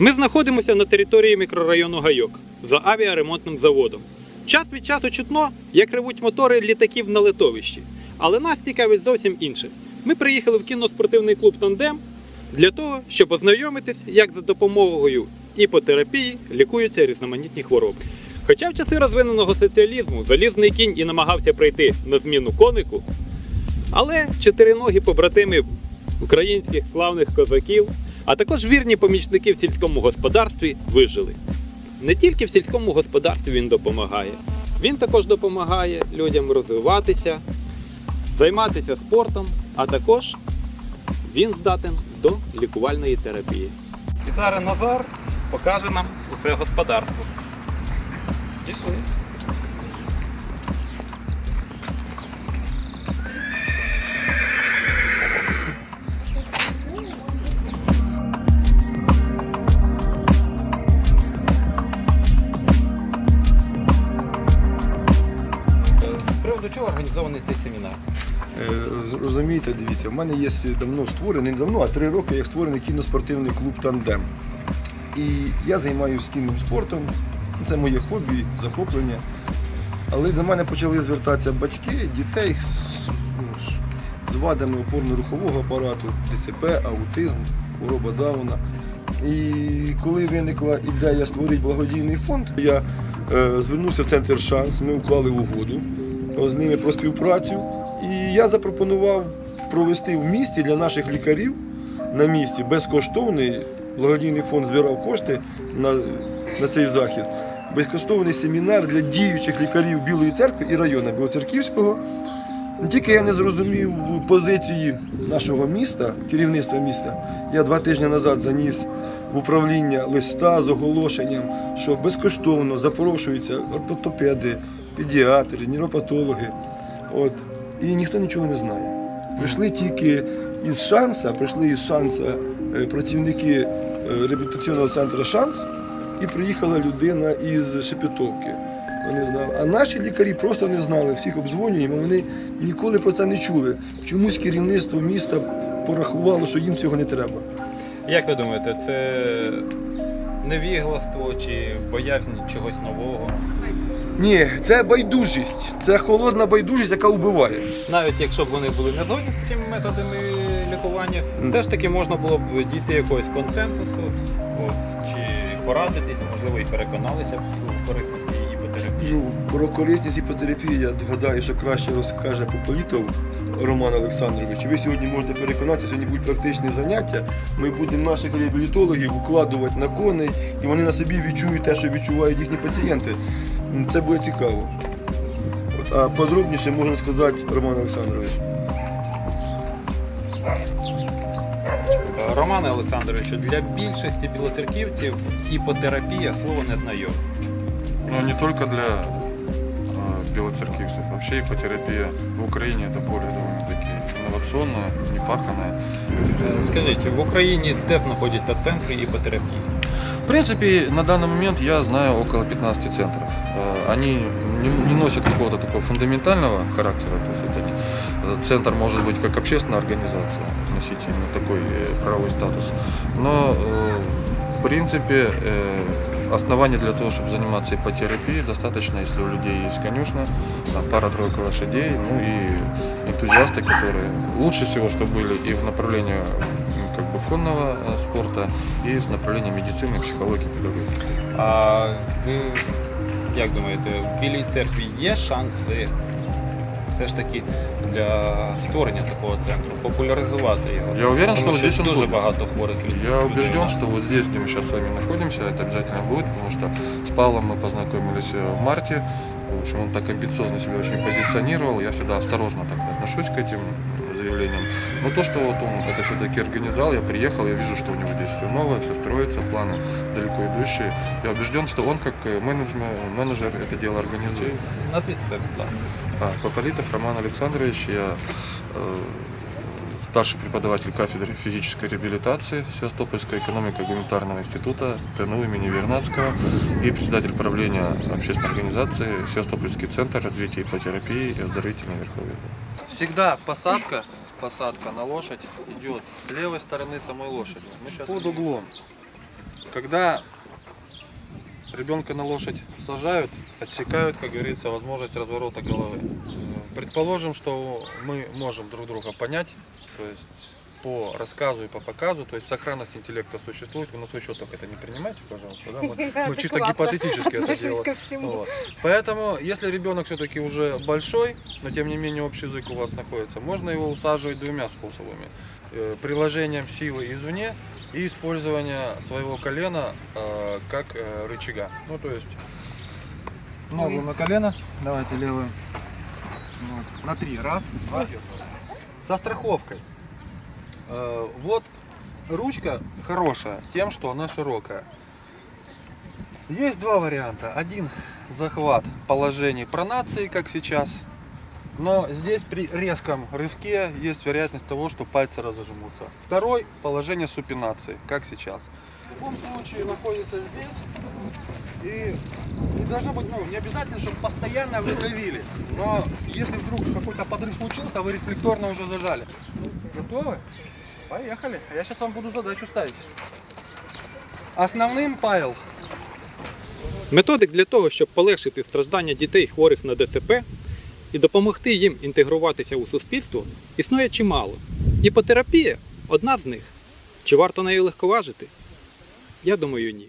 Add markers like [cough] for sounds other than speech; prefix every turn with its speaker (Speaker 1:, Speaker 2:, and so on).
Speaker 1: Ми знаходимося на території мікрорайону Гайок за авіаремонтним заводом. Час від часу чутно, як ревуть мотори літаків на литовищі. Але нас цікавить зовсім інше. Ми приїхали в кіноспортивний клуб Тандем для того, щоб ознайомитись, як за допомогою іпотерапії лікуються різноманітні хвороби. Хоча в часи розвиненого соціалізму залізний кінь і намагався прийти на зміну конику, але чотириногі побратими українських славних козаків, а також вірні помічники в сільському господарстві вижили. Не тільки в сільському господарстві він допомагає, він також допомагає людям розвиватися, займатися спортом, а також він здатен до лікувальної терапії. І зараз Назар покаже нам усе господарство. Пішли. Приводу чого організований цей семінар?
Speaker 2: Е, Розумієте, дивіться, в мене є давно створений, не давно, а три роки як створений кіноспортивний клуб Тандем. І я займаюся кінним спортом, це моє хобі, захоплення. Але до мене почали звертатися батьки, дітей ну, з вадами опорно-рухового апарату, ДЦП, аутизм, хвороба Дауна. І коли виникла ідея створити благодійний фонд, я е, звернувся в центр шанс, ми уклали угоду з ними про співпрацю. І я запропонував провести в місті для наших лікарів на місці безкоштовний благодійний фонд збирав кошти на, на цей захід. Безкоштовний семінар для діючих лікарів Білої церкви і району Білоцерківського. Тільки я не зрозумів позиції нашого міста, керівництва міста. Я два тижні назад заніс в управління листа з оголошенням, що безкоштовно запрошуються ортопеди, педіатри, нейропатологи. От. І ніхто нічого не знає. Прийшли тільки із шанса, прийшли із шанса е, працівники е, реабілітаційного центру Шанс, і приїхала людина із Шепетовки. Вони знали. А наші лікарі просто не знали, всіх обдзвонюємо, вони ніколи про це не чули. Чомусь керівництво міста порахувало, що їм цього не треба.
Speaker 1: Як ви думаєте, це невігластво чи боязнь чогось нового?
Speaker 2: Ні, це байдужість, це холодна байдужість, яка вбиває.
Speaker 1: Навіть якщо б вони були не згодні з цими методами лікування, все ж таки можна було б дійти якогось консенсусу, ось, чи порадитись, можливо, і переконалися б у корисності іпотерапії.
Speaker 2: Ну, про корисність іпотерапії я гадаю, що краще розкаже Пополітов Роман Олександрович. Ви сьогодні можете переконатися, сьогодні будуть практичні заняття. Ми будемо наших реабілітологів укладувати на коней, і вони на собі відчують те, що відчувають їхні пацієнти. Це буде цікаво. От, А подробніше можна сказати Роман Олександрович.
Speaker 1: Романе Олександровичу, для більшості білоцерківців іпотерапія слово не знайоме.
Speaker 3: Но не только для белоцеркивцев. Вообще ипотерапия в Украине это поле довольно-таки инновационное, непаханное.
Speaker 1: Е, Скажіть, в Україні де знаходяться центри іпотерапії?
Speaker 3: Принципе, на данный момент я знаю около 15 центров. Э, Они не, носят какого-то такого фундаментального характера. То есть это э, центр может быть как общественная организация, носить именно такой э, правовой статус. Но, в принципе, оснований для того, чтобы заниматься ипотерапией, достаточно, если у людей есть конюшня, пара-тройка лошадей, ну и энтузиасты, которые лучше всего, чтобы были и в направлении конного э, спорта, и в направлении медицины, психологии, педагогики.
Speaker 1: А ви як думаєте, в Білій церкві є шанси все ж таки для створення такого центру, популяризувати його?
Speaker 3: Я уверен,
Speaker 1: Тому
Speaker 3: что вот здесь он
Speaker 1: дуже
Speaker 3: будет.
Speaker 1: багато хворих людей.
Speaker 3: Я убежден, что вот здесь, где мы сейчас с вами находимся, это обязательно будет, потому что с Павлом мы познакомились э, в марте. В общем, он так амбициозно себя очень позиционировал. Я всегда осторожно так отношусь к этим заявлениям. Но то, что вот он это все-таки организовал, я приехал, я вижу, что у него здесь все новое, все строится, планы далеко идущие. Я убежден, что он как э, менеджер, менеджер это дело организует.
Speaker 1: Назвіть себе, будь ласка.
Speaker 3: А, Пополитов Роман Александрович, я э, старший преподаватель кафедры физической реабилитации Севастопольского экономико-гуманитарного института ТНУ имени Вернадского и председатель правления общественной организации Севастопольский центр развития ипотерапии и оздоровительной верховья.
Speaker 4: Всегда посадка, посадка на лошадь идет с левой стороны самой лошади. Мы сейчас под углом.
Speaker 3: Когда ребенка на лошадь сажают, отсекают, как говорится, возможность разворота головы. Предположим, что мы можем друг друга понять, то есть по рассказу и по показу, то есть сохранность интеллекта существует, вы на свой счет только это не принимайте, пожалуйста, да? мы, [laughs] мы чисто гипотетически это делаем. Вот. Поэтому, если ребенок все-таки уже большой, но тем не менее общий язык у вас находится, можно его усаживать двумя способами. Э, Приложением силы извне и использование своего колена э, как э, рычага. Ну, то есть ногу на колено, давайте левую. Вот. На три. Раз, два. Со страховкой. Э, Вот ручка хорошая тем, что она широкая. Есть два варианта. Один захват положений пронации, как сейчас. Но здесь при резком рывке есть вероятность того, что пальцы разожмутся. Второй положение супинации, как сейчас. В любом случае находится здесь. И не должно быть, ну, не обязательно, чтобы постоянно вы давили. Но если вдруг какой-то подрыв случился, вы рефлекторно уже зажали. Готовы? Поехали. Я сейчас вам буду задачу ставить. Основным Павел
Speaker 1: Методик для того, щоб полегшити страждання дітей хворих на ДСП і допомогти їм інтегруватися у суспільство, існує чимало. Іпотерапія одна з них. Чи варто нею легковажити? Я думаю, ні.